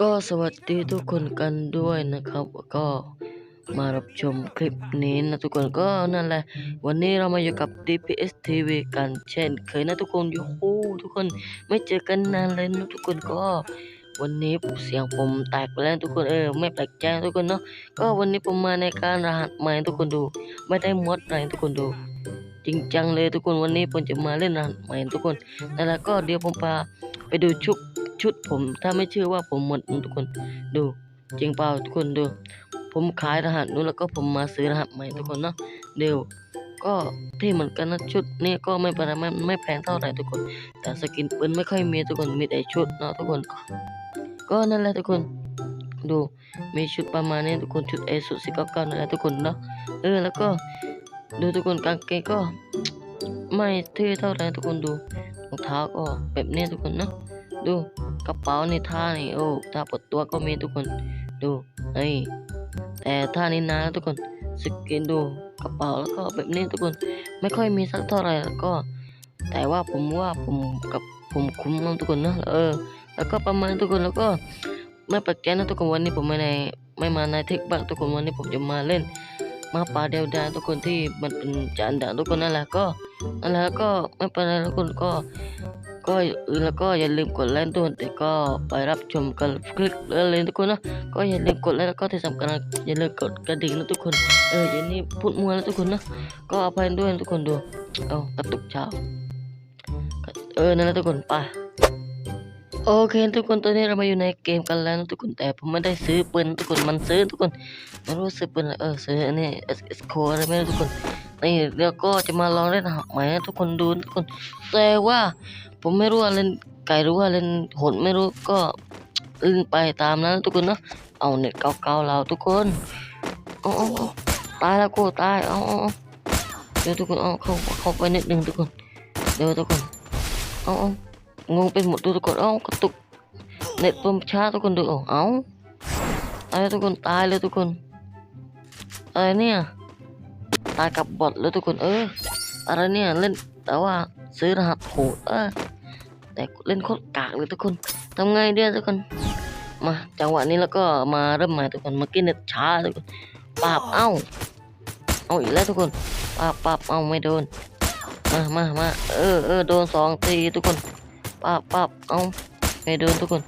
ก็สวัสดีทุกคนกันด้วยนะครับ ก็มารับชมคลิปนี้นะทุกคนก็นั่นแหละ วันนี้เรามาอยู่กับ DPS TV กันเช่น เคยนะทุกคนยูฮูทุกคนไม่เจอกันนานเลยนะทุกคนก็ วันนี้เสียงผมแตกแล้วทุกคนเออไม่แปลกใจทุกคนเนาะก็วันนี้ผมมาในการรหัสใหม่ทุกคนดู ไม่ได้มดอะไรทุกคนดูจริงจังเลยทุกคนวันนี้ผมจะมาเล่นรหัสใหม่ทุกคนนั่นแหละก็เดี๋ยวผมพาไปดูชุด ชุดผม ถ้าไม่เชื่อว่าผมหมดนทุกคนดู จริงเปล่าทุกคนดู ผมขายรหัสนู้นแล้วก็ผมมาซื้อรหัสใหม่ทุกคนเนาะเดี๋ยวก็เท่เหมือนกันนะชุดนี้ก็ไม่ปรไม่ไม่แพงเท่าไหร่ทุกคน แต่สกินปืนไม่ค่อยมีทุกคนมีแต่ชุดเนาะทุกคน ก็นั่นแหละทุกคนดูมีชุดประมาณนี้ทุกคนชุดเอสุสิบเก้าเก้านั่นแหละทุกคนเนาะเออแล้วก็ดูทุกคนกางเกงก็ไม่เท่เท่าไหร่ทุกคนดูรองเท้าก็แบบนี้ทุกคนเนาะดู กระเป๋านี่ท่านี่โอ้ท่าปวดตัวก็มีทุกคนดูไอ้แต่ท่านี้นะทุกคนสกินดูกระเป๋าแล้วก็แบบนี้ทุกคนไม่ค่อยมีสักเท่าไหร่แล้วก็ แต่ว่าผมว่าผมกับผมคุ้มนะทุกคนนะเออ แล้วก็ประมาณทุกคนแล้วก็ไม่แปลกใจนะทุกคนวันนี้ผมไม่ในไม่มาในเทคบักทุกคนวันนี้ผมจะมาเล่นมาป่าเดียวดายทุกคนที่มันเป็นจานด่างทุกคนนั่นแหละก็ แหละก็ไม่เป็นไรทุกคนก็ ก็แล้วก็อย่าลืมกดไลค์ทุกคนแต่ก็ไปรับชมกันคลิกเลยทุกคนนะก็อย่าลืมกดไลค์แล้วก็ที่สำคัญอย่าลืมกดกระดิ่งนะทุกคน เอออย่างนี้พูดมัวแล้วทุกคนนะก็อภัยด้วยนะทุกคนดูเอากระตุกเช้าเออนั่นแหละทุกคนไปโอเคทุกคนตอนนี้เรามาอยู่ในเกมกันแล้วนะทุกคนแต่ผมไม่ได้ซื้อปืนทุกคนมันซื้อทุกคนไม่รู้ซื้อปืนเออซื้ออันนี้เอสเอสโคอะไรไม่รู้ทุกคน นี่เดี๋ยวก็จะมาลองเล่นหักใหม่ให้ทุกคนดูทุกคนแต่ว่าผมไม่รู้ว่าเล่นไก่รือว่าเล่นหดไม่รู้ก็เล่นไปตามนั้นทุกคนนะเอาเน็ตเก่าๆเราทุกคนเอาเอตายแล้วกูตายเอาเอาเดี๋ยวทุกคนเอาเข้าเข้าไปนิดนึงทุกคนเดี๋ยวทุกคนเอาเอางงเป็นหมดทุกคนเอากระตุกเน็ตผมช้าทุกคนดูเอาเอาอะไรทุกคนตายเลยทุกคนอะไรเนี่ย ตายกับบอทแล้วทุกคนเอออะไรเนี่ยเล่นแต่ว่าซื้อรหัสโหดเออแต่เล่นโคตรกากเลยทุกคนทำไงเดียวทุกคน มาจังหวะนี้แล้วก็มาเริ่มใหม่ทุกคนเมื่อกี้เน็ตช้าทุกคนปาบเอ้าเอาอีกแล้วทุกคนปาบปาบเอาไม่โดนมามามาเออเออโดนสองทีทุกคนปาบปาบเอาไม่โดนทุกคน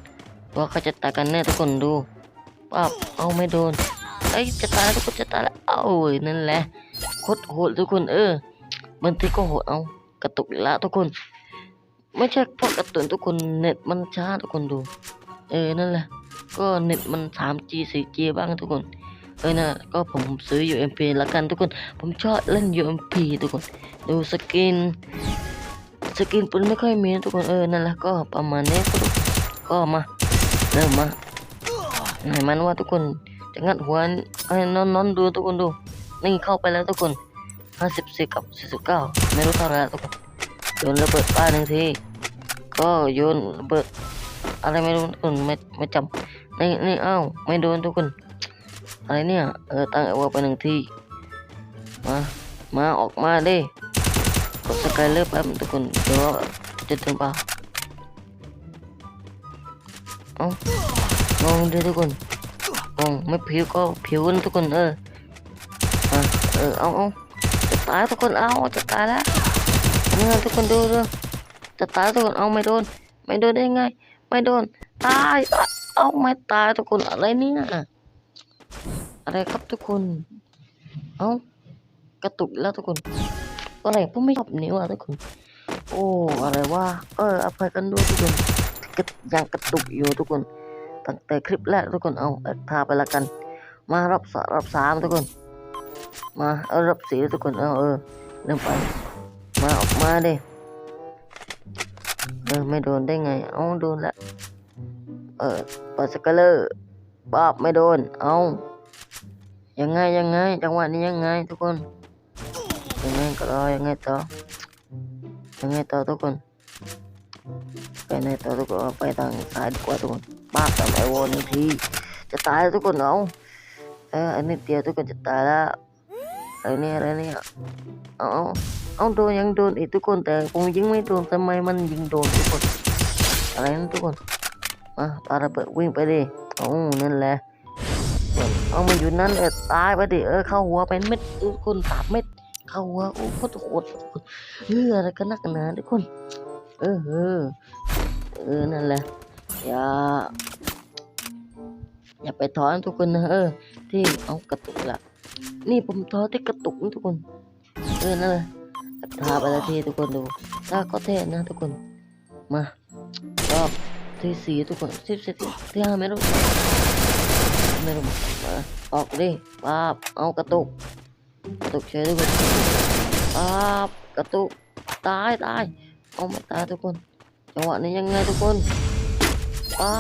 ว่าเขาจะตายกันแน่ทุกคนดูปาบเอาไม่โดนเอ้จะตายแล้วทุกคนจะตายแล้วเอ้านั่นแหละ คตรโหดทุกคนเออบางทีก็โหดเอากระตุกล้วทุกคน ไม่ใช่เพราะกระตุกทุกคนเน็ตมันช้าทุกคนดู เออนั่นแหละ ก็เน็ตมัน 3G 4G บ้างทุกคน เออนะก็ผมซื้อ UMP ละกันทุกคน ผมชอบเล่น UMP ทุกคน ดูสกินสกินปืนไม่ค่อยมีทุกคนเออนั่นแหละก็ประมาณนี้ก็ก็มาเริ่มมาไหนมันว่าทุกคนจะงัดหัวให้นอนนอนๆดูทุกคนดู นี่เข้าไปแล้วทุกคนห้าสิบสี่กับสี่สิบเก้าไม่รู้เท่าไรทุกคนโยนระเบิดป้าหนึ่งทีก็โยนระเบิดอะไรไม่รู้ทุกคนไม่ไม่จำนี่นี่อ้าวไม่โดนทุกคนอะไรเนี่ยเออตั้งเอาไว้ไปหนึ่งทีมามาออกมาดิกดสกายเลอร์แป๊บทุกคนเดี๋ยวจะถึงป่าเอ้างงดิทุกคนงงไม่ผิวก็ผิวนทุกคนเออ เออเอาเอาจะตายทุกคนเอาจะตายแล้วเนี่ทุกคนดูดูจะตายทุกคนเอาไม่โดน ไม่โดนได้ไง ไม่โดนตายเอาไม่ตายทุกคนอะไรเนี่ยอะไรครับทุกคน เอากระตุกแล้วทุกคนอะไรผมไม่ชอบนิ้วอะทุกคน โอ้อะไรว่าเอออภัยกันด้วยทุกคนกระยังกระตุกอยู่ทุกคนตั้งแต่คลิปแรกทุกคนเอาเออพาไปละกัน มารอบสองรอบสามทุกคน มาเอารับสีทุกคนเอาเออเริ่มไป มาออกมาดิเออไม่โดนได้ไงเอาโดนละเออปัสกเลอร์บอบไม่โดน เอายังไงยังไงจังหวะนี้ยังไงทุกคนยังไงก็รอยังไงต่อยังไงต่อทุกคนไปไหนต่อทุกคนไปทางซ้ายดีกว่าทุกคนป้าบทำไอโวนึ่งทีจะตายทุกคนเอาเอออันนี้เดียวทุกคนจะตายแล้ว อะไรเนี่ยอะไรเนี่ยเอาเอาเอาโดนยังโดนอีกทุกคนแต่ผมยิงไม่โดนทำไมมันยิงโดนทุกคน อะไรนะทุกคนมาปาระเบิดวิ่งไปดิโอ้นั่นแหละเอามันอยู่นั่นเออตายไปดิเออเข้าหัวเป็นเม็ดเออคนสามเม็ดเข้าหัวโอ้โคตรโหดเฮ้ยอะไรกันนักหนาทุกคน เออเออเออนั่นแหละอย่าอย่าไปถอนทุกคนนะเออที่เอากระตุกละ นี่ผมท้อที่กระตุกทุกคน เออนั่นแหละทาไปละทีทุกคนดูถ้าก็เท่นะทุกคน มารอบที่สี่ทุกคนสิบสิบที่ห้าไม่รู้ไม่รู้มาออกดิป้าบเอากระตุก กระตุกเฉยทุกคนป้าบกระตุก ตายตายเอาไม่ตายทุกคน จังหวะนี้ยังไงทุกคนป้า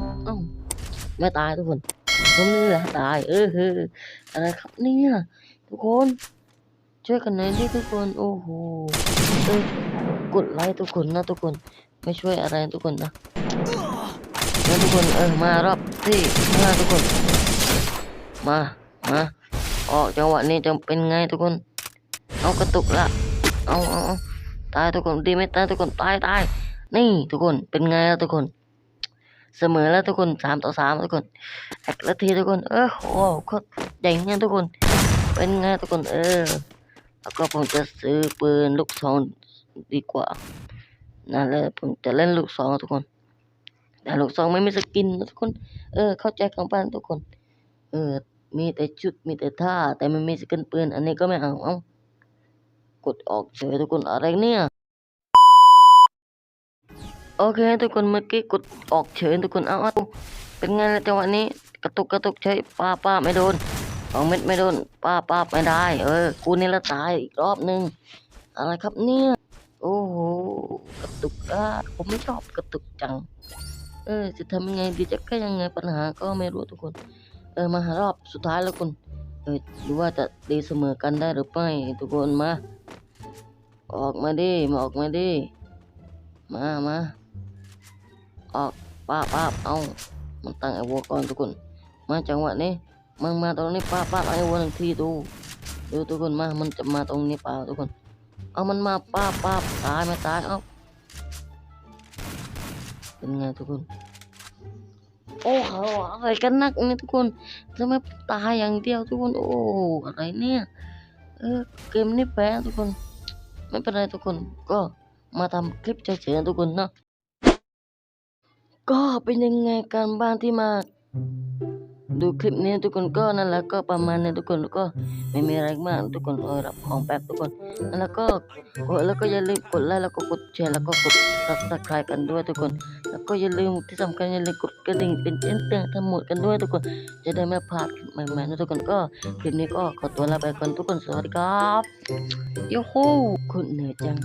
บเอ้าไม่ตายทุกคน ผมนี่แหละตายเออเอออะไรครับเนี่ยทุกคน ช่วยกันหน่อยดิทุกคนโอ้โหเออกดไลค์ทุกคนนะทุกคนไม่ช่วยอะไรทุกคนนะแล้วทุกคนเออมารอบที่ห้าทุกคน มามาออกจังหวะนี้จะเป็นไงทุกคน เอากระตุกละเอาเอาเอตายทุกคนดีไม่ตายทุกคนตายตายนี่ทุกคนเป็นไงล้วทุกคน เสมอแล้วทุกคนสามต่อสามทุกคนแอกละทีทุกคนเออโอ้โคตรใหญ่เงี้ยทุกคน เป็นไงทุกคนเออ แล้วก็ผมจะซื้อปืนลูกซองดีกว่านั่นแหละผมจะเล่นลูกซองทุกคน แต่ลูกซองไม่มีสกินทุกคน เออ เข้าใจของบ้านทุกคน เออ มีแต่ชุดมีแต่ท่า แต่ไม่มีสกินปืน อันนี้ก็ไม่เอาเอ้ากดออกเฉยทุกคนอะไรเนี่ย โอเคทุกคนเมื่อกี้กดออกเฉยทุกคนเอาเอาเป็นไงล่ะจังหวะนี้กระตุกกระตุกใช้ป้าป้าไม่โดนสองเม็ดไม่โดนป้าป้าไม่ได้ เออกูนี่ละตายอีกรอบนึงอะไรครับเนี่ยโอ้โหกระตุกอะผมไม่ชอบกระตุกจัง เออจะทำยังไงดีจะแก้ยังไงปัญหาก็ไม่รู้ทุกคน เออมาหารอบสุดท้ายแล้วคุณเออหรือว่าจะตีเสมอกันได้หรือไม่ทุกคนมาออกมาดิมาออกมาดิมามา ออกป้าป้าเอามันตั้งไอ้วัวก่อนทุกคน มาจังหวะนี้มึงมาตรงนี้ป้าป้าไอ้วัวหนึ่งทีดูดูทุกคนมามันจะมาตรงนี้ปล่าทุกคน เอามันมาป้าป้าตายไม่ตายเอาเป็นไงทุกคน โอ้โหอะไรกันนักเนี่ยทุกคนทำไมตายอย่างเดียวทุกคน โอ้อะไรเนี่ยเออเกมนี้แพ้ทุกคน ไม่เป็นไรทุกคนก็มาทำคลิปเฉยๆทุกคนเนาะ ก็เป็นยังไงกันบ้างที่มา ดูคลิปนี้ทุกคนก็นั่นแหละก็ประมาณนี้ทุกคนแล้วก็ไม่มีอะไรมากทุกคนเออรับของแป๊บทุกคนนั่นแล้วก็กดแล้วก็อย่าลืมกดไลค์แล้วก็กดแชร์แล้วก็กด subscribe กันด้วยทุกคน แล้วก็อย่าลืมที่สำคัญอย่าลืมกดกระดิ่งเป็นแจ้งเตือนทั้งหมดกันด้วยทุกคนจะได้ไม่พลาดคลิปใหม่ๆนะทุกคนก็คลิปนี้ก็ขอตัวลาไปก่อนทุกคนสวัสดีครับยูฮูคุณเหนื่อยจัง